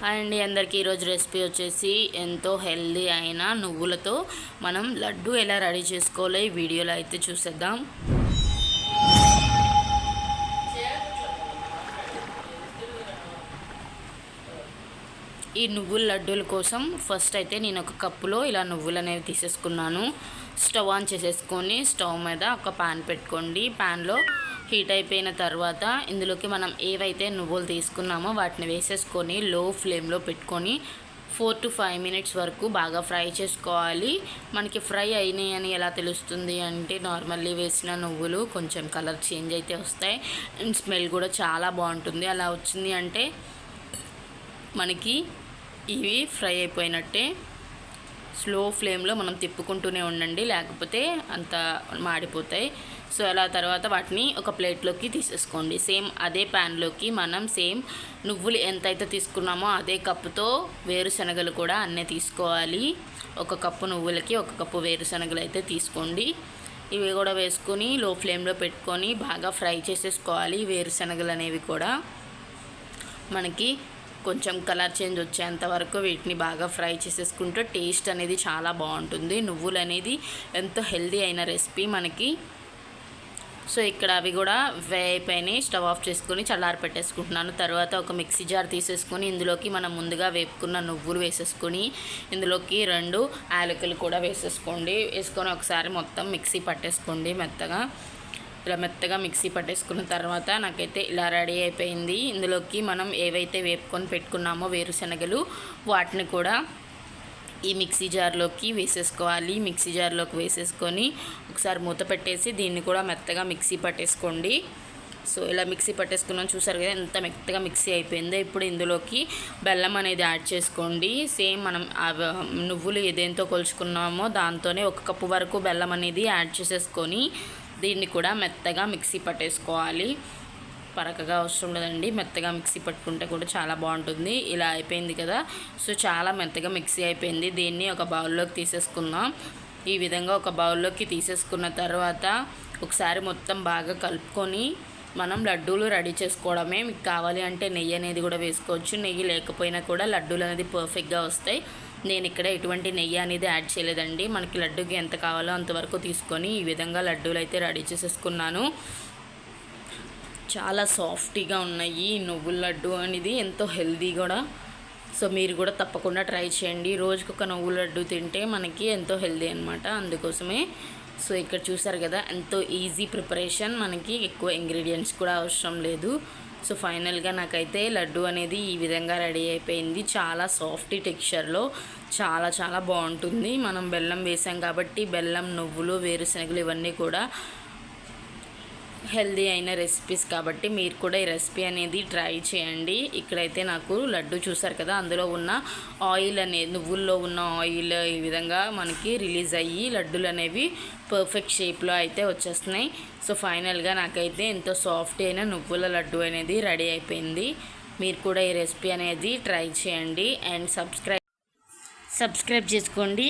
Hi అండి అందరికీ ఈరోజు రెసిపీ వచ్చేసి ఎంతో హెల్దీ అయిన నువ్వులతో మనం లడ్డు ఎలా రెడీ చేసుకోవాలి ఈ వీడియోలో అయితే చూసేద్దాం. ఈ నువ్వుల లడ్డూల కోసం ఫస్ట్ అయితే నేను ఒక కప్పులో ఇలా నువ్వులు అనేవి తీసేసుకున్నాను. స్టవ్ ఆన్ చేసేసుకొని స్టవ్ మీద ఒక పాన్ పెట్టుకోండి. పాన్లో హీట్ అయిపోయిన తర్వాత ఇందులోకి మనం ఏవైతే నువ్వులు తీసుకున్నామో వాటిని వేసేసుకొని లో ఫ్లేమ్లో పెట్టుకొని ఫోర్ టు ఫైవ్ మినిట్స్ వరకు బాగా ఫ్రై చేసుకోవాలి. మనకి ఫ్రై అయినాయి అని ఎలా తెలుస్తుంది అంటే నార్మల్లీ వేసిన నువ్వులు కొంచెం కలర్ చేంజ్ అయితే వస్తాయి. అండ్ స్మెల్ కూడా చాలా బాగుంటుంది. అలా వచ్చింది అంటే మనకి ఇవి ఫ్రై అయిపోయినట్టే స్లో ఫ్లేమ్లో మనం తిప్పుకుంటూనే ఉండండి. లేకపోతే అంత మాడిపోతాయి. సో అలా తర్వాత వాటిని ఒక ప్లేట్లోకి తీసేసుకోండి. సేమ్ అదే ప్యాన్లోకి మనం సేమ్ నువ్వులు ఎంతైతే తీసుకున్నామో అదే కప్పుతో వేరుశనగలు కూడా అన్నీ తీసుకోవాలి. ఒక కప్పు నువ్వులకి ఒక కప్పు వేరుశనగలు అయితే తీసుకోండి. ఇవి కూడా వేసుకొని లో ఫ్లేమ్లో పెట్టుకొని బాగా ఫ్రై చేసేసుకోవాలి వేరుశనగలు అనేవి కూడా. మనకి కొంచెం కలర్ చేంజ్ వచ్చేంత వరకు వీటిని బాగా ఫ్రై చేసేసుకుంటే టేస్ట్ అనేది చాలా బాగుంటుంది. నువ్వులు అనేది ఎంతో హెల్దీ అయిన రెసిపీ మనకి. సో ఇక్కడ అవి కూడా వే అయిపోయినాయి స్టవ్ ఆఫ్ చేసుకొని చల్లారి పెట్టేసుకుంటున్నాను. తర్వాత ఒక మిక్సీ జార్ తీసేసుకొని ఇందులోకి మనం ముందుగా వేపుకున్న నువ్వులు వేసేసుకొని ఇందులోకి రెండు యాలకులు కూడా వేసేసుకోండి. వేసుకొని ఒకసారి మొత్తం మిక్సీ పట్టేసుకోండి మెత్తగా. ఇలా మెత్తగా మిక్సీ పట్టేసుకున్న తర్వాత నాకైతే ఇలా రెడీ అయిపోయింది. ఇందులోకి మనం ఏవైతే వేపుకొని పెట్టుకున్నామో వేరుశనగలు వాటిని కూడా ఈ మిక్సీ జార్లోకి వేసేసుకోవాలి. మిక్సీ జార్లోకి వేసేసుకొని ఒకసారి మూత పెట్టేసి దీన్ని కూడా మెత్తగా మిక్సీ పట్టేసుకోండి. సో ఇలా మిక్సీ పట్టేసుకున్నాం. చూసారు కదా ఎంత మెత్తగా మిక్సీ అయిపోయిందో. ఇప్పుడు ఇందులోకి బెల్లం అనేది యాడ్ చేసుకోండి. సేమ్ మనం నువ్వులు ఏదేంతో కొలుచుకున్నామో దాంతోనే ఒక కప్పు వరకు బెల్లం అనేది యాడ్ చేసేసుకొని దీన్ని కూడా మెత్తగా మిక్సీ పట్టేసుకోవాలి. పరకగా అవసరం లేదండి మెత్తగా మిక్సీ పట్టుకుంటే కూడా చాలా బాగుంటుంది. ఇలా అయిపోయింది కదా. సో చాలా మెత్తగా మిక్సీ అయిపోయింది. దీన్ని ఒక బౌల్లోకి తీసేసుకుందాం. ఈ విధంగా ఒక బౌల్లోకి తీసేసుకున్న తర్వాత ఒకసారి మొత్తం బాగా కలుపుకొని మనం లడ్డూలు రెడీ చేసుకోవడమే. మీకు కావాలి అంటే నెయ్యి అనేది కూడా వేసుకోవచ్చు. నెయ్యి లేకపోయినా కూడా లడ్డూలు అనేది పర్ఫెక్ట్గా వస్తాయి. నేను ఇక్కడ ఎటువంటి నెయ్యి అనేది యాడ్ చేయలేదండి. మనకి లడ్డూకి ఎంత కావాలో అంతవరకు తీసుకొని ఈ విధంగా లడ్డూలు అయితే రెడీ చేసేసుకున్నాను. చాలా సాఫ్టీగా ఉన్నాయి నువ్వుల లడ్డు అనేది ఎంతో హెల్దీ కూడా. సో మీరు కూడా తప్పకుండా ట్రై చేయండి. రోజుకొక ఒక నువ్వుల లడ్డు తింటే మనకి ఎంతో హెల్దీ అనమాట అందుకోసమే. సో ఇక్కడ చూసారు కదా ఎంతో ఈజీ ప్రిపరేషన్. మనకి ఎక్కువ ఇంగ్రీడియంట్స్ కూడా అవసరం లేదు. సో ఫైనల్గా నాకైతే లడ్డు అనేది ఈ విధంగా రెడీ అయిపోయింది. చాలా సాఫ్ట్ టెక్స్చర్లో చాలా చాలా బాగుంటుంది. మనం బెల్లం వేసాం కాబట్టి బెల్లం నువ్వులు వేరుశనగలు ఇవన్నీ కూడా హెల్దీ అయిన రెసిపీస్ కాబట్టి మీరు కూడా ఈ రెసిపీ అనేది ట్రై చేయండి. ఇక్కడైతే నాకు లడ్డు చూసారు కదా అందులో ఉన్న ఆయిల్ అనేది నువ్వుల్లో ఉన్న ఆయిల్ ఈ విధంగా మనకి రిలీజ్ అయ్యి లడ్డులు అనేవి పర్ఫెక్ట్ షేప్లో అయితే వచ్చేస్తున్నాయి. సో ఫైనల్గా నాకైతే ఎంతో సాఫ్ట్ అయిన నువ్వుల లడ్డు అనేది రెడీ అయిపోయింది. మీరు కూడా ఈ రెసిపీ అనేది ట్రై చేయండి. అండ్ సబ్స్క్రైబ్ సబ్స్క్రైబ్ చేసుకోండి.